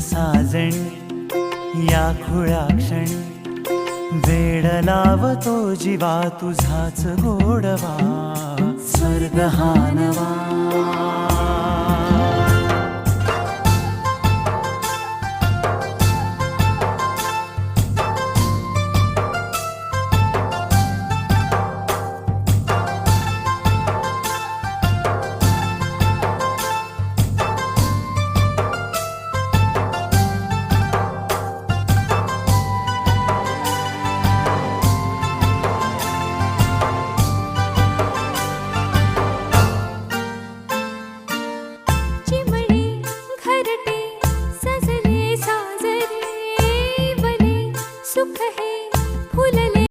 साजण या खुळ्या क्षण. वेड लावतो जीवा तुझाच गोडवा. स्वर्ग हा